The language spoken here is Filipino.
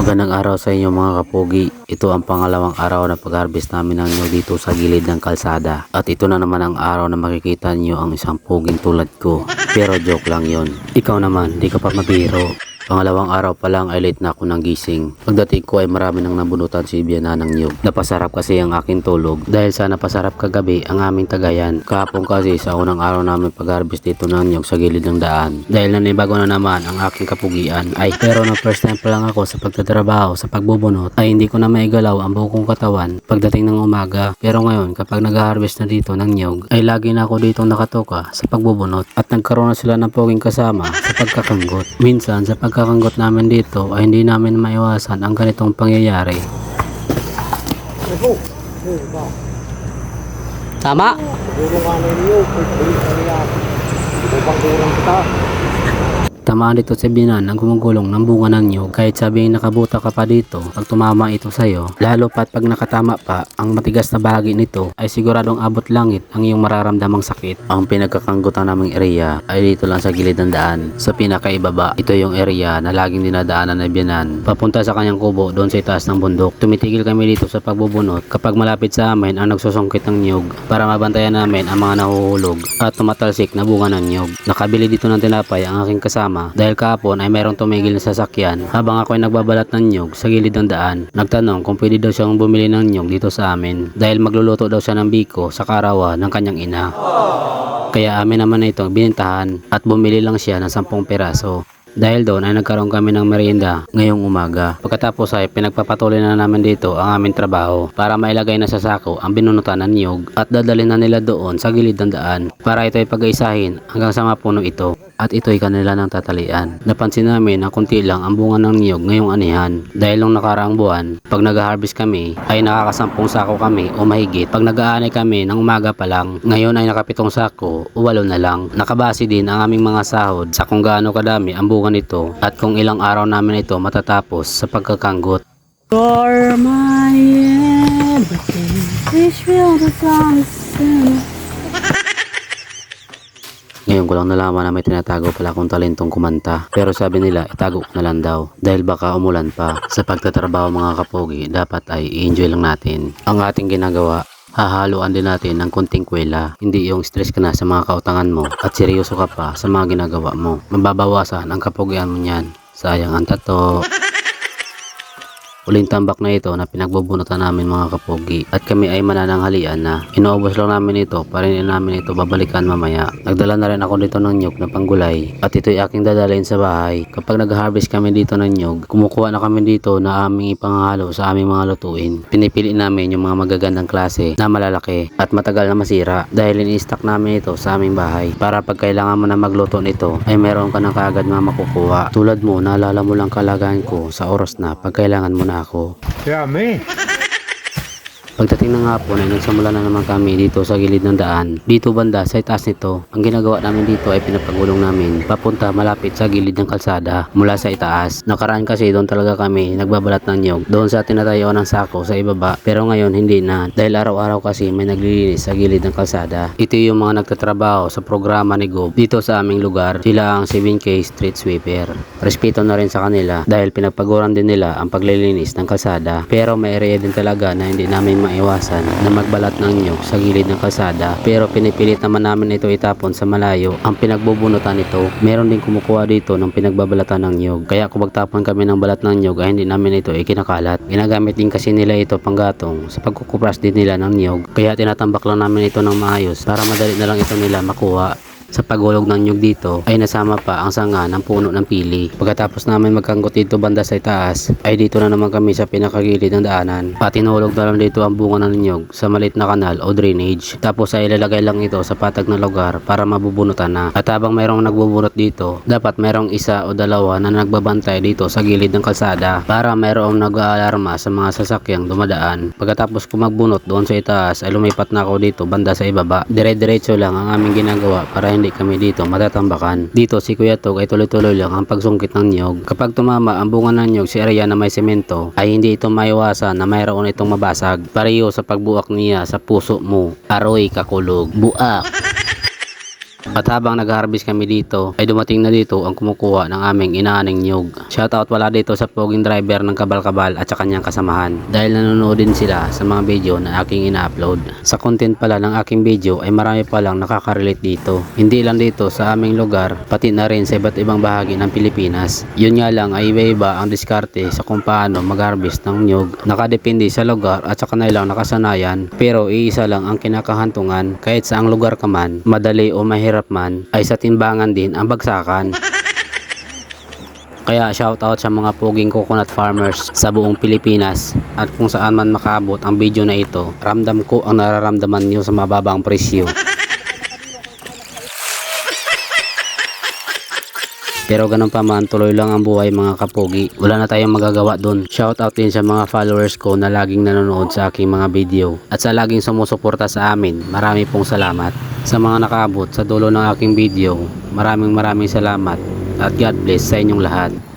Magandang araw sa inyo mga kapogi. Ito ang pangalawang araw na pag-harvest namin ng nyog dito sa gilid ng kalsada. At ito na naman ang araw na makikita nyo ang isang puging tulad ko. Pero joke lang yon. Ikaw naman, di ka pa mabiro. Pangalawang araw pa lang ay late na ako ng gising. Pagdating ko ay marami nang nabunutan si Biana ng nyug. Napasarap kasi ang aking tulog dahil sa napasarap kagabi ang aming tagayan. Kahapon kasi sa unang araw namin pag-harvest dito ng nyug sa gilid ng daan. Dahil nanibago na naman ang aking kapugian. Ay pero na first time pa lang ako sa pagtatrabaho sa pagbubunot ay hindi ko na maigalaw ang buong katawan pagdating ng umaga. Pero ngayon kapag nag-harvest na dito ng nyug ay lagi na ako dito nakatoka sa pagbubunot at nagkaroon na sila ng poging kasama sa pagkakanggot. Minsan sa pagkakanggot namin dito ay hindi namin maiwasan ang ganitong pangyayari. Tama? Tamaan dito sa binan ang gumugulong ng bunga ng nyug kahit sabing nakabuta ka pa dito pag tumama ito sa'yo lalo pat pag nakatama pa ang matigas na bahagi nito ay siguradong abot langit ang iyong mararamdamang sakit. Ang pinagkakanggutan naming area ay dito lang sa gilid ng daan. Sa pinakaibaba ito yung area na laging dinadaanan ng biyanan papunta sa kanyang kubo doon sa itaas ng bundok tumitigil kami dito sa pagbubunot. Kapag malapit sa amin ang nagsusungkit ng nyug para mabantayan namin ang mga nahuhulog at tumatalsik na bunga ng nyug nakabili dito ng tinapay ang aking kasama dahil kahapon ay mayroong tumigil na sasakyan habang ako ay nagbabalat ng nyug sa gilid ng daan. Nagtanong kung pwede daw siyang bumili ng nyug dito sa amin dahil magluluto daw siya ng biko sa karawa ng kanyang ina. Kaya amin naman na itong binintahan at bumili lang siya ng 10 peraso. Dahil doon ay nagkaroon kami ng merienda ngayong umaga. Pagkatapos ay pinagpapatuloy na namin dito ang aming trabaho para mailagay na sa sako ang binunutan ng niyog at dadalhin na nila doon sa gilid ng daan para ito ay pag-aisahin hanggang sa mapuno ito at ito ay kanila ng tatalian. Napansin namin na kunti lang ang bunga ng niyog ngayong anihan dahil nung nakaraang buwan pag nag-harvest kami ay nakakasampung sako kami o mahigit. Pag nag-aanay kami ng umaga pa lang ngayon ay nakapitong sako o walo na lang. Nakabase din ang aming mga sahod sa kung gaano kadami ang bunga nito at kung ilang araw namin ito matatapos sa pagkakanggot. You're my everything. Wish will the sunset. Ngayon ko lang nalaman na may tinatago pala akong talentong kumanta. Pero sabi nila, itago ko na lang daw. Dahil baka umulan pa. Sa pagtatrabaho mga kapogi, dapat ay i-enjoy lang natin. Ang ating ginagawa, hahaluan din natin ng kunting kwela. Hindi yung stress ka na sa mga kautangan mo at seryoso ka pa sa mga ginagawa mo. Mababawasan ang kapogian mo niyan. Sayang ang tato. Uling tambak na ito na pinagbubunutan namin mga kapogi at kami ay manananghalian na. Inuubos lang namin ito para hindi namin ito babalikan mamaya. Nagdala na rin ako dito ng nyug na panggulay at ito'y aking dadalhin sa bahay. Kapag nag-harvest kami dito ng nyug, kumukuha na kami dito na aming ipanghalo sa aming mga lutuin. Pinipili namin yung mga magagandang klase na malalaki at matagal na masira dahil in-stock namin ito sa aming bahay para pag kailangan mo na magluto nito ay meron ka na kaagad na makukuha. Tulad mo, naalala mo lang kalagayan ko sa oras na pag kailangan mo na ako. Yeah, me. Pagdating ng hapon ay nagsimula na naman kami dito sa gilid ng daan. Dito banda sa itaas nito, ang ginagawa namin dito ay pinapagulong namin papunta malapit sa gilid ng kalsada mula sa itaas. Nakaraan kasi doon talaga kami nagbabalat ng nyog doon sa tinatayuan ng sako sa ibaba pero ngayon hindi na dahil araw-araw kasi may naglilinis sa gilid ng kalsada. Ito yung mga nagtatrabaho sa programa ni Gob dito sa aming lugar. Sila ang 7K Street Sweeper. Respeto na rin sa kanila dahil pinagpaguran din nila ang paglilinis ng kalsada pero may area din talaga na hindi namin maiwasan na magbalat ng nyog sa gilid ng kalsada. Pero pinipilit naman namin ito itapon sa malayo. Ang pinagbubunutan nito meron din kumukuha dito ng pinagbabalatan ng nyog kaya kung magtapon kami ng balat ng nyog ay hindi namin ito ikinakalat. Ginagamit din kasi nila ito panggatong sa pagkukupras din nila ng nyog kaya tinatambak lang namin ito ng maayos para madali na lang ito nila makuha sa pagulog ng nyug dito ay nasama pa ang sanga ng puno ng pili. Pagkatapos namin magkanggot dito banda sa itaas ay dito na naman kami sa pinakagilid ng daanan at tinulog na lang dito ang bunga ng nyug sa malit na kanal o drainage. Tapos ay ilalagay lang ito sa patag na lugar para mabubunutan na. At habang mayroong nagbubunot dito, dapat mayroong isa o dalawa na nagbabantay dito sa gilid ng kalsada para mayroong nag-aalarma sa mga sasakyang dumadaan. Pagkatapos ko magbunot doon sa itaas ay lumipat na ako dito banda sa ibaba. Dire-diretso lang ang aming ginagawa para hindi kami dito matatambakan. Dito si Kuya Tog ay tuloy-tuloy lang ang pagsungkit ng niyog. Kapag tumama ang bunga ng niyog si area na may semento ay hindi ito maiwasan na mayroon itong mabasag. Pareho sa pagbuak niya sa puso mo. Aroy kakulog. Buak. At habang nag-harvest kami dito, ay dumating na dito ang kumukuha ng aming inaaning nyug. Shoutout wala dito sa poging driver ng Kabal-Kabal at sa kanyang kasamahan. Dahil nanonood din sila sa mga video na aking ina-upload. Sa content pala ng aking video ay marami palang nakaka-relate dito. Hindi lang dito sa aming lugar, pati na rin sa iba't ibang bahagi ng Pilipinas. Yun nga lang ay iba-iba ang diskarte sa kung paano mag-harvest ng nyug. Nakadepende sa lugar at sa kanilang nakasanayan. Pero iisa lang ang kinakahantungan kahit sa ang lugar ka man, madali o mahirap man, ay sa timbangan din ang bagsakan. Kaya shoutout sa mga puging coconut farmers sa buong Pilipinas at kung saan man makaabot ang video na ito, ramdam ko ang nararamdaman nyo sa mababang presyo. Pero ganun pa man, tuloy lang ang buhay mga kapogi. Wala na tayong magagawa dun. Shoutout din sa mga followers ko na laging nanonood sa aking mga video. At sa laging sumusuporta sa amin, marami pong salamat. Sa mga nakaabot sa dulo ng aking video, maraming maraming salamat. At God bless sa inyong lahat.